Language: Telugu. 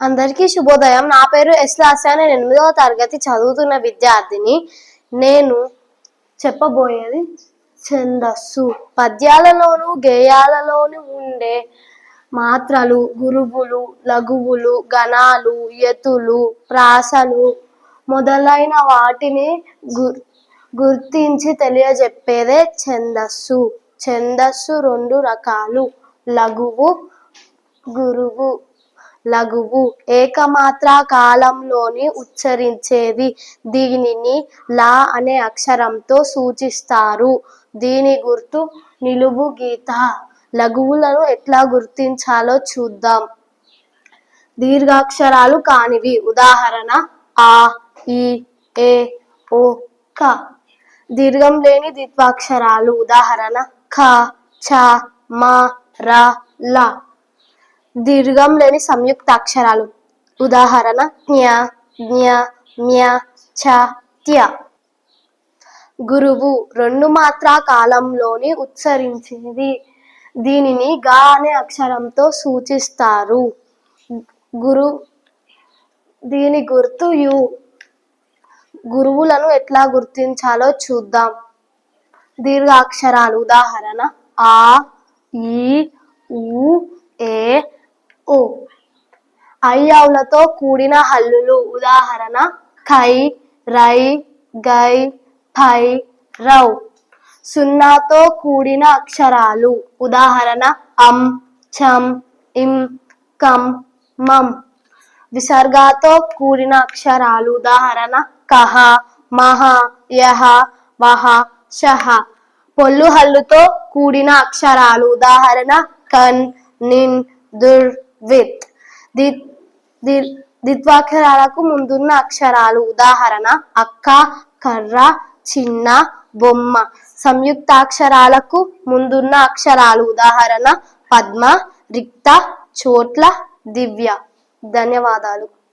అందరికీ శుభోదయం. నా పేరు ఎస్ లాస్యా నేను ఎనిమిదవ తరగతి చదువుతున్న విద్యార్థిని. నేను చెప్పబోయేది ఛందస్సు. పద్యాలలోను గేయాలలోను ఉండే మాత్రలు గురువులు లఘువులు గణాలు ఎతులు ప్రాసలు మొదలైన వాటిని గుర్ గుర్తించి తెలియజెప్పేదే ఛందస్సు. ఛందస్సు రెండు రకాలు. లఘువు గురువు లఘువు. ఏకమాత్ర కాలంలోని ఉచ్చరించేది. దీనిని లా అనే అక్షరంతో సూచిస్తారు. దీని గుర్తు నిలువు గీత. లఘువులను ఎట్లా గుర్తించాలో చూద్దాం. దీర్ఘాక్షరాలు కానివి. ఉదాహరణ ఆ ఈ ఏ ఓ క. దీర్ఘం లేని ద్విత్వాక్షరాలు. ఉదాహరణ ఖ ఛ మ ర ల. దీర్ఘం లేని సంయుక్త అక్షరాలు ఉదాహరణ జ్ఞ జ్ఞ మ్య చ త్య. గురువు రెండు మాత్రా కాలంలోని ఉచ్చరించేది. దీనిని గా అనే అక్షరంతో సూచిస్తారు. గురు దీని గుర్తు యు. గురువులను ఎట్లా గుర్తించాలో చూద్దాం. దీర్ఘాక్షరాలు ఉదాహరణ ఆ ఈ ఉ ఏ ఓ. అయ్యవులతో కూడిన హల్లులు. ఉదాహరణ ఖై రై గై ఫై రౌ. సున్నాతో కూడిన అక్షరాలు. ఉదాహరణ అం చం ఇం కం మం. విసర్గాతో కూడిన అక్షరాలు. ఉదాహరణ కహ మహ యహ వహ షహ. పొల్లు హల్లుతో కూడిన అక్షరాలు. ఉదాహరణ కన్ నిన్ దుర్ విత్. ది ద్విత్వాక్షరాలకు ముందున్న అక్షరాలు ఉదాహరణ అక్క కర్ర చిన్న బొమ్మ. సంయుక్తాక్షరాలకు ముందున్న అక్షరాలు ఉదాహరణ పద్మ రిక్త చోట్ల దివ్య. ధన్యవాదాలు.